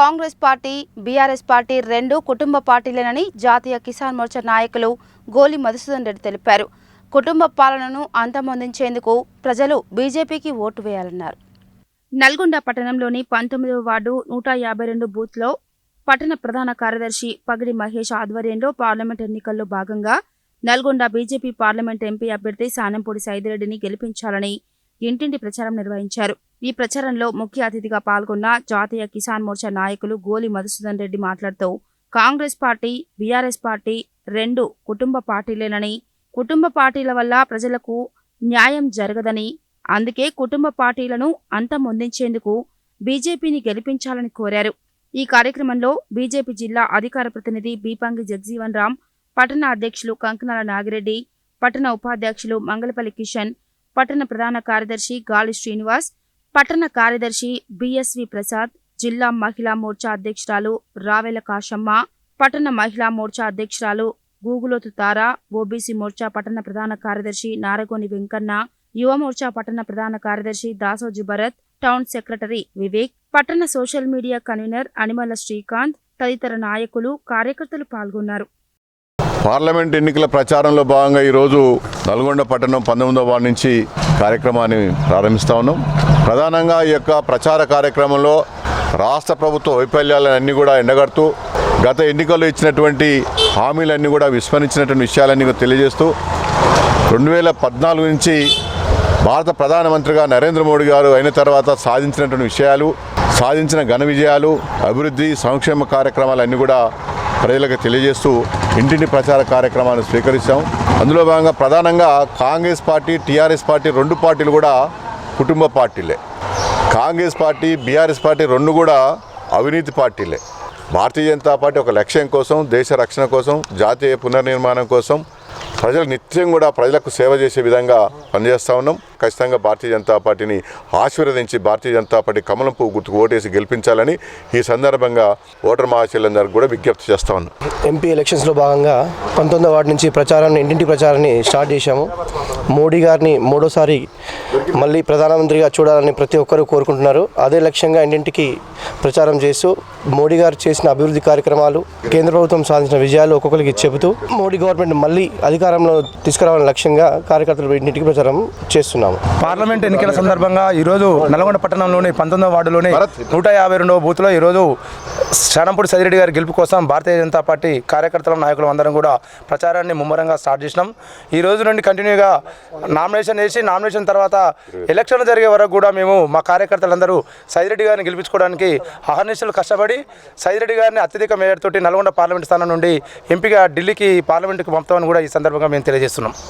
Congress party BRS party రెండు కుటుంబ పార్టీలేనని జాతీయ కిసాన్ మోర్చా నాయకులు గోలి మధుసూదన్ రెడ్డి తెలిపారు. కుటుంబ పాలనను అంతమొందించేందుకు ప్రజలు బీజేపీకి ఓటు వేయాలన్నారు. నల్గొండ పట్టణంలోని పంతొమ్మిదవ వార్డు నూట యాభై రెండు బూత్లో పట్టణ ప్రధాన కార్యదర్శి పగిడి మహేష్ ఆధ్వర్యంలో పార్లమెంట్ ఎన్నికల్లో భాగంగా నల్గొండ బీజేపీ పార్లమెంట్ ఎంపీ అభ్యర్థి సానంపూడి సైదిరెడ్డిని గెలిపించాలని ఇంటింటి ప్రచారం నిర్వహించారు. ఈ ప్రచారంలో ముఖ్య అతిథిగా పాల్గొన్న జాతీయ కిసాన్ మోర్చా నాయకులు గోలి మధుసూదన్ రెడ్డి మాట్లాడుతూ కాంగ్రెస్ పార్టీ బీఆర్ఎస్ పార్టీ రెండు కుటుంబ పార్టీలేనని కుటుంబ పార్టీల వల్ల ప్రజలకు న్యాయం జరగదని అందుకే కుటుంబ పార్టీలను అంతమొందించేందుకు బీజేపీని గెలిపించాలని కోరారు. ఈ కార్యక్రమంలో బీజేపీ జిల్లా అధికార ప్రతినిధి బీపంగి జగజీవన్ రామ్ పట్టణ అధ్యక్షులు కంకనాల నాగిరెడ్డి పట్టణ ఉపాధ్యక్షులు మంగళపల్లి కిషన్ పట్టణ ప్రధాన కార్యదర్శి గాలి శ్రీనివాస్ పట్టణ కార్యదర్శి బిఎస్వి ప్రసాద్ జిల్లా మహిళా మోర్చా అధ్యక్షురాలు రావెల కాశమ్మ పట్టణ మహిళా మోర్చా అధ్యక్షురాలు గూగులోతు తారా ఓబీసీ మోర్చా పట్టణ ప్రధాన కార్యదర్శి నారగోని వెంకన్న యువ మోర్చా పట్టణ ప్రధాన కార్యదర్శి దాసోజు భరత్ టౌన్ సెక్రటరీ వివేక్ పట్టణ social media convener Animala Srikanth తదితర నాయకులు కార్యకర్తలు పాల్గొన్నారు. పార్లమెంట్ ఎన్నికల ప్రచారంలో భాగంగా ఈరోజు నల్గొండ పట్టణం పంతొమ్మిదవ వార్డు నుంచి కార్యక్రమాన్ని ప్రారంభిస్తా ఉన్నాం. ప్రధానంగా ఈ యొక్క ప్రచార కార్యక్రమంలో రాష్ట్ర ప్రభుత్వ వైఫల్యాలన్నీ కూడా ఎండగడుతూ గత ఎన్నికల్లో ఇచ్చినటువంటి హామీలన్నీ కూడా విస్మరించినటువంటి విషయాలన్నీ కూడా తెలియజేస్తూ రెండు వేల పద్నాలుగు నుంచి భారత ప్రధానమంత్రిగా నరేంద్ర మోడీ గారు అయిన తర్వాత సాధించినటువంటి విషయాలు సాధించిన ఘన విజయాలు అభివృద్ధి సంక్షేమ కార్యక్రమాలన్నీ కూడా ప్రజలకు తెలియజేస్తూ ఇంటింటి ప్రచార కార్యక్రమాన్ని స్వీకరిస్తాం. అందులో భాగంగా ప్రధానంగా కాంగ్రెస్ పార్టీ టీఆర్ఎస్ పార్టీ రెండు పార్టీలు కూడా కుటుంబ పార్టీలే. కాంగ్రెస్ పార్టీ బీఆర్ఎస్ పార్టీ రెండు కూడా అవినీతి పార్టీలే. భారతీయ జనతా పార్టీ ఒక లక్ష్యం కోసం దేశ రక్షణ కోసం జాతీయ పునర్నిర్మాణం కోసం ప్రజలు నిత్యం కూడా ప్రజలకు సేవ చేసే విధంగా పనిచేస్తూ ఉన్నాం. ఖచ్చితంగా భారతీయ జనతా పార్టీని ఆశీర్వదించి భారతీయ జనతా పార్టీ కమలం పువ్వు గుర్తుకు ఓటేసి గెలిపించాలని ఈ సందర్భంగా ఓటర్ మహాశీలందరికీ కూడా విజ్ఞప్తి చేస్తా ఉన్నాం. ఎంపీ ఎలక్షన్స్లో భాగంగా పంతొమ్మిదో వార్డు నుంచి ప్రచారాన్ని ఇంటింటి ప్రచారాన్ని స్టార్ట్ చేశాము. మోడీ గారిని మూడోసారి మళ్ళీ ప్రధానమంత్రిగా చూడాలని ప్రతి ఒక్కరూ కోరుకుంటున్నారు. అదే లక్ష్యంగా ఇంటింటికి ప్రచారం చేస్తూ మోడీ గారు చేసిన అభివృద్ధి కార్యక్రమాలు కేంద్ర ప్రభుత్వం సాధించిన విజయాలు ఒక్కొక్కరికి చెబుతూ మోడీ గవర్నమెంట్ మళ్ళీ అధికారంలో తీసుకురావాలని లక్ష్యంగా కార్యకర్తలు ఇంటింటికి ప్రచారం చేస్తున్నాము. పార్లమెంట్ ఎన్నికల సందర్భంగా ఈరోజు నల్గొండ పట్టణంలోని పంతొమ్మిదవ వార్డులోని నూట యాభై రెండవ బూత్లో ఈరోజు శానంపూడి సదిరెడ్డి గారి గెలుపు కోసం భారతీయ జనతా పార్టీ కార్యకర్తల నాయకులు అందరం కూడా ప్రచారాన్ని ముమ్మరంగా స్టార్ట్ చేసినాం. ఈ రోజు నుండి కంటిన్యూగా నామినేషన్ వేసి నామినేషన్ తర్వాత ఎలక్షన్ జరిగే వరకు కూడా మేము మా కార్యకర్తలందరూ సైదిరెడ్డి గారిని గెలిపించుకోవడానికి అహర్నిశలు కష్టపడి సైదిరెడ్డి గారిని అత్యధిక మేయర్ తోటి నల్గొండ పార్లమెంట్ స్థానం నుండి ఎంపీగా ఢిల్లీకి పార్లమెంట్కి పంపుతామని కూడా ఈ సందర్భంగా మేము తెలియజేస్తున్నాం.